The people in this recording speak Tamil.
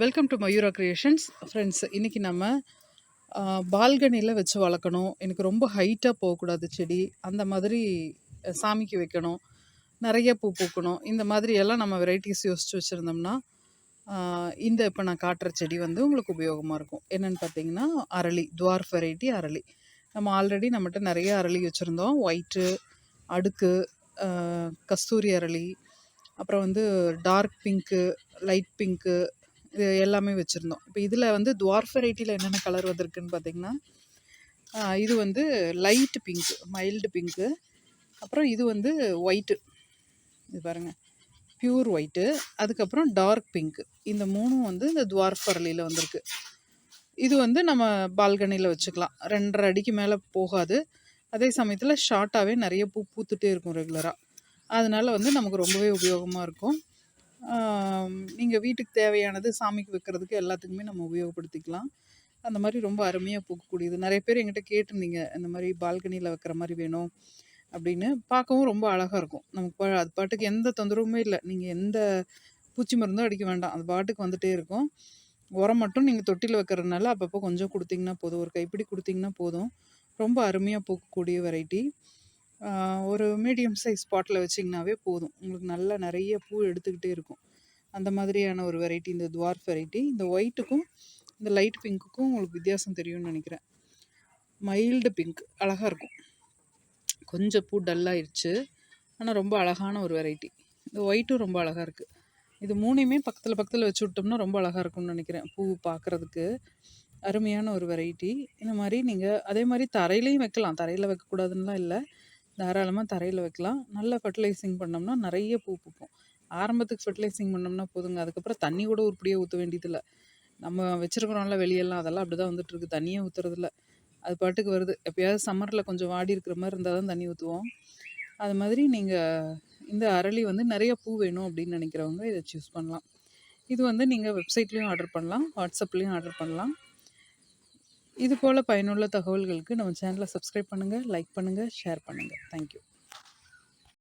Welcome to Mayura creations friends இன்றைக்கி நம்ம பால்கனியில் வச்சு வளர்க்கணும். எனக்கு ரொம்ப ஹைட்டாக போகக்கூடாது செடி. அந்த மாதிரி சாமிக்கு வைக்கணும். நிறைய பூ பூக்கணும். இந்த மாதிரி எல்லாம் நம்ம வெரைட்டிஸ் யோசித்து வச்சுருந்தோம்னா இந்த இப்போ நான் காட்டுற செடி வந்து உங்களுக்கு உபயோகமாக இருக்கும். என்னென்னு பார்த்தீங்கன்னா அரளி துவார்ஃப் வெரைட்டி அரளி. நம்ம ஆல்ரெடி நம்மகிட்ட நிறைய அரளி வச்சுருந்தோம். ஒயிட்டு அடுக்கு கஸ்தூரி அரளி அப்புறம் வந்து டார்க் பிங்க்கு லைட் பிங்க்கு இது எல்லாமே வச்சுருந்தோம். இப்போ இதில் வந்து துவார் வெரைட்டியில் என்னென்ன கலர் வந்திருக்குன்னு பார்த்தீங்கன்னா இது வந்து லைட் பிங்க்கு மைல்டு பிங்க்கு அப்புறம் இது வந்து ஒயிட்டு இது பாருங்கள் பியூர் ஒயிட்டு அதுக்கப்புறம் டார்க் பிங்க்கு இந்த மூணும் வந்து இந்த துவார்ஃபரலியில் வந்திருக்கு. இது வந்து நம்ம பால்கனியில் வச்சுக்கலாம். ரெண்டரை அடிக்கு மேலே போகாது. அதே சமயத்தில் ஷார்ட்டாகவே நிறைய பூ பூத்துட்டே இருக்கும் ரெகுலராக அதனால் வந்து நமக்கு ரொம்பவே உபயோகமாக இருக்கும். நீங்கள் வீட்டுக்கு தேவையானது சாமிக்கு வைக்கிறதுக்கு எல்லாத்துக்குமே நம்ம உபயோகப்படுத்திக்கலாம். அந்த மாதிரி ரொம்ப அருமையாக பூக்கக்கூடியது. நிறைய பேர் எங்கிட்ட கேட்டிருந்தீங்க இந்த மாதிரி பால்கனியில் வைக்கிற மாதிரி வேணும் அப்படின்னு. பார்க்கவும் ரொம்ப அழகாக இருக்கும். நமக்கு பா- அது பாட்டுக்கு எந்த தொந்தரவுமே இல்லை. நீங்கள் எந்த பூச்சி மருந்தும் அடிக்க வேண்டாம். அது பாட்டுக்கு வந்துகிட்டே இருக்கும். உரம் மட்டும் நீங்கள் தொட்டியில் வைக்கிறதுனால அப்பப்போ கொஞ்சம் கொடுத்தீங்கன்னா போதும். ஒரு கைப்பிடி கொடுத்தீங்கன்னா போதும். ரொம்ப அருமையாக பூக்கக்கூடிய வெரைட்டி ஒரு மீடியம் சைஸ் பாட்டில் வச்சிங்கனாவே போதும். உங்களுக்கு நல்லா நிறைய பூ எடுத்துக்கிட்டே இருக்கும். அந்த மாதிரியான ஒரு வெரைட்டி இந்த துவார்ஃப் வெரைட்டி இந்த ஒயிட்டுக்கும் இந்த லைட் பிங்க்குக்கும் உங்களுக்கு வித்தியாசம் தெரியும்னு நினைக்கிறேன். மைல்டு பிங்க் அழகாக இருக்கும். கொஞ்சம் பூ டல்லாகிடுச்சு ஆனால் ரொம்ப அழகான ஒரு வெரைட்டி இந்த ஒயிட்டும் ரொம்ப அழகாக இருக்குது இது மூணையுமே பக்கத்தில் பக்கத்தில் வச்சு விட்டோம்னா ரொம்ப அழகாக இருக்கும்னு நினைக்கிறேன் பூ பார்க்குறதுக்கு அருமையான ஒரு வெரைட்டி இந்த மாதிரி நீங்கள் அதே மாதிரி தரையிலையும் வைக்கலாம். தரையில் வைக்கக்கூடாதுன்னுலாம் இல்லை. தாராளமாக தரையில் வைக்கலாம். நல்லா ஃபர்டிலைசிங் பண்ணோம்னா நிறைய பூ பூக்கும். ஆரம்பத்துக்கு ஃபெர்டிலைசிங் பண்ணோம்னா போதுங்க. அதுக்கப்புறம் தண்ணி கூட உருப்படியாக ஊற்ற வேண்டியதில்லை. நம்ம வச்சுருக்குறோம்ல வெளியெல்லாம் அதெல்லாம் அப்படி தான் வந்துட்டுருக்கு. தண்ணியே ஊற்றுறதில்ல அது பாட்டுக்கு வருது. எப்பயாவது சம்மரில் கொஞ்சம் வாடி இருக்கிற மாதிரி இருந்தால் தான் தண்ணி ஊற்றுவோம் அது மாதிரி நீங்கள் இந்த அரளி வந்து நிறைய பூ வேணும் அப்படின்னு நினைக்கிறவங்க இதை சூஸ் பண்ணலாம். இது வந்து நீங்கள் வெப்சைட்லேயும் ஆர்டர் பண்ணலாம். வாட்ஸ்அப்லேயும் ஆர்டர் பண்ணலாம். இது போல் பயனுள்ள தகவல்களுக்கு நம்ம சேனலை சப்ஸ்கிரைப் பண்ணுங்கள் லைக் பண்ணுங்கள் ஷேர் பண்ணுங்கள் தேங்க்யூ